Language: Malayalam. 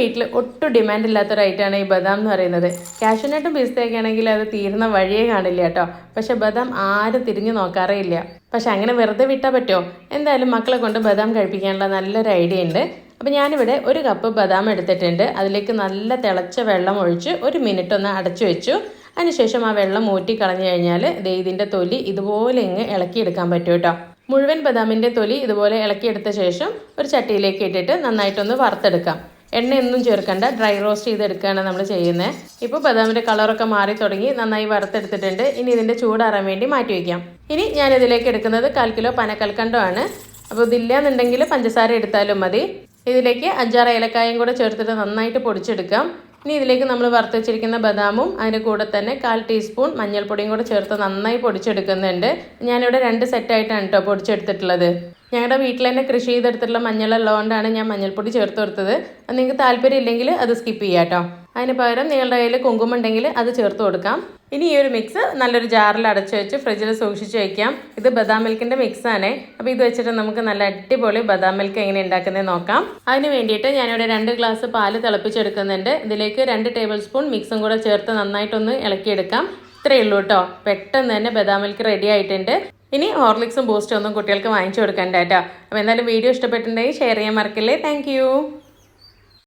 വീട്ടിൽ ഒട്ടും ഡിമാൻഡ് ഇല്ലാത്തൊരു ഐറ്റമാണ് ഈ ബദാം എന്ന് പറയുന്നത്. കാഷ്യൂനട്ടും പിസ്തയൊക്കെ ആണെങ്കിൽ അത് തീരുന്ന വഴിയേ കാണില്ല കേട്ടോ. പക്ഷെ ബദാം ആരും തിരിഞ്ഞു നോക്കാറേ ഇല്ല. പക്ഷെ അങ്ങനെ വെറുതെ വിട്ടാൽ പറ്റുമോ? എന്തായാലും മക്കളെ കൊണ്ട് ബദാം കഴിപ്പിക്കാനുള്ള നല്ലൊരു ഐഡിയ ഉണ്ട്. അപ്പോൾ ഞാനിവിടെ ഒരു കപ്പ് ബദാം എടുത്തിട്ടുണ്ട്. അതിലേക്ക് നല്ല തിളച്ച വെള്ളം ഒഴിച്ച് ഒരു മിനിറ്റ് ഒന്ന് അടച്ചു വെച്ചു. അതിനുശേഷം ആ വെള്ളം ഊറ്റി കളഞ്ഞു കഴിഞ്ഞാൽ ദേ ഇതിന്റെ തൊലി ഇതുപോലെ ഇങ്ങ് ഇളക്കിയെടുക്കാൻ പറ്റും കേട്ടോ. മുഴുവൻ ബദാമിന്റെ തൊലി ഇതുപോലെ ഇളക്കിയെടുത്ത ശേഷം ഒരു ചട്ടിയിലേക്ക് ഇട്ടിട്ട് നന്നായിട്ടൊന്ന് വറുത്തെടുക്കാം. എണ്ണയൊന്നും ചേർക്കണ്ട. ഡ്രൈ റോസ്റ്റ് ചെയ്തെടുക്കുകയാണ് നമ്മൾ ചെയ്യുന്നത് ഇപ്പോൾ ബദാമിന്റെ കളറൊക്കെ മാറി തുടങ്ങി. നന്നായി വറുത്തെടുത്തിട്ടുണ്ട്. ഇനി ഇതിന്റെ ചൂടാറാൻ വേണ്ടി മാറ്റി വയ്ക്കാം. ഇനി ഞാൻ ഇതിലേക്ക് എടുക്കുന്നത് കാൽ കിലോ പനക്കൽക്കണ്ടമാണ് അപ്പോൾ ഇതില്ല എന്നുണ്ടെങ്കിൽ പഞ്ചസാര എടുത്താലും മതി. ഇതിലേക്ക് അഞ്ചാറ് ഏലക്കായും കൂടെ ചേർത്തിട്ട് നന്നായിട്ട് പൊടിച്ചെടുക്കാം. ഇനി ഇതിലേക്ക് നമ്മൾ വറുത്ത് വെച്ചിരിക്കുന്ന ബദാമും അതിന്റെ കൂടെ തന്നെ കാൽ ടീസ്പൂൺ മഞ്ഞൾപ്പൊടിയും കൂടെ ചേർത്ത് നന്നായി പൊടിച്ചെടുക്കുന്നുണ്ട്. ഞാനിവിടെ രണ്ട് സെറ്റായിട്ടാണ് കേട്ടോ പൊടിച്ചെടുത്തിട്ടുള്ളത്. ഞങ്ങളുടെ വീട്ടിൽ തന്നെ കൃഷി ചെയ്തെടുത്തിട്ടുള്ള മഞ്ഞളുള്ളതുകൊണ്ടാണ് ഞാൻ മഞ്ഞൾപ്പൊടി ചേർത്ത് കൊടുത്തത്. അത് നിങ്ങൾക്ക് താല്പര്യം ഇല്ലെങ്കിൽ അത് സ്കിപ്പ് ചെയ്യാം കേട്ടോ. അതിന് പകരം നിങ്ങളുടെ കയ്യിൽ കുങ്കുമം ഉണ്ടെങ്കിൽ അത് ചേർത്ത് കൊടുക്കാം. ഇനി ഈ ഒരു മിക്സ് നല്ലൊരു ജാറിൽ അടച്ചു വെച്ച് ഫ്രിഡ്ജിൽ സൂക്ഷിച്ച് വയ്ക്കാം ഇത് ബദാം മിൽക്കിന്റെ മിക്സാണ് അപ്പോൾ ഇത് വെച്ചിട്ട് നമുക്ക് നല്ല അടിപൊളി ബദാം മിൽക്ക് എങ്ങനെ ഉണ്ടാക്കുന്നത് നോക്കാം. അതിന് വേണ്ടിയിട്ട് ഞാനിവിടെ രണ്ട് ഗ്ലാസ് പാൽ തിളപ്പിച്ചെടുക്കുന്നുണ്ട്. ഇതിലേക്ക് രണ്ട് ടേബിൾ സ്പൂൺ മിക്സും കൂടെ ചേർത്ത് നന്നായിട്ടൊന്ന് ഇളക്കിയെടുക്കാം. ഇത്രയേ ഉള്ളൂ കേട്ടോ. പെട്ടെന്ന് തന്നെ ബദാം മിൽക്ക് റെഡി ആയിട്ടുണ്ട്. ഇനി ഹോർലിക്സും ബൂസ്റ്റും ഒന്നും കുട്ടികൾക്ക് വാങ്ങിച്ചു കൊടുക്കണ്ട കേട്ടോ അപ്പോൾ എന്തായാലും വീഡിയോ ഇഷ്ടപ്പെട്ടിട്ടുണ്ടെങ്കിൽ ഷെയർ ചെയ്യാൻ മറക്കല്ലേ. താങ്ക്